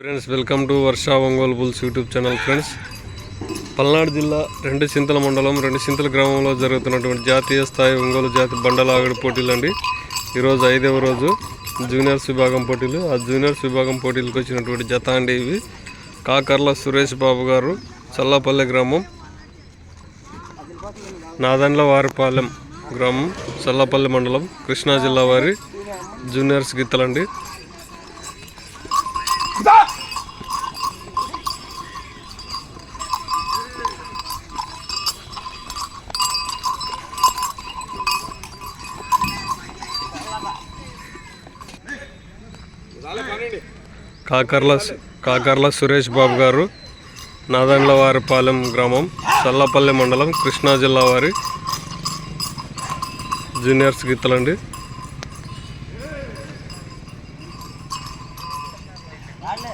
Friends welcome to Varsha Ongole bulls YouTube channel friends Palnadu జిల్లా రెండు చింతల మండలం రెండు చింతల గ్రామంలో జరుగుతున్నటువంటి జాతీయ స్థాయి ఒంగోలు జాతి బండలాగడి పోటీలు అండి. ఈరోజు ఐదవ రోజు జూనియర్స్ విభాగం పోటీలు. ఆ జూనియర్స్ విభాగం పోటీలకు వచ్చినటువంటి జత అండి ఇవి. కాకర్ల సురేష్ బాబు గారు చల్లపల్లె గ్రామం నాదండ్ల వారిపాలెం గ్రామం చల్లపల్లి మండలం కృష్ణా జిల్లా వారి జూనియర్స్ గీతలండి కాకర్ల కాకర్ల సురేష్ బాబు గారు నాదండ్లవారిపాలెం గ్రామం చల్లపల్లి మండలం కృష్ణా జిల్లా వారి జూనియర్స్ గీతలండి. காலைல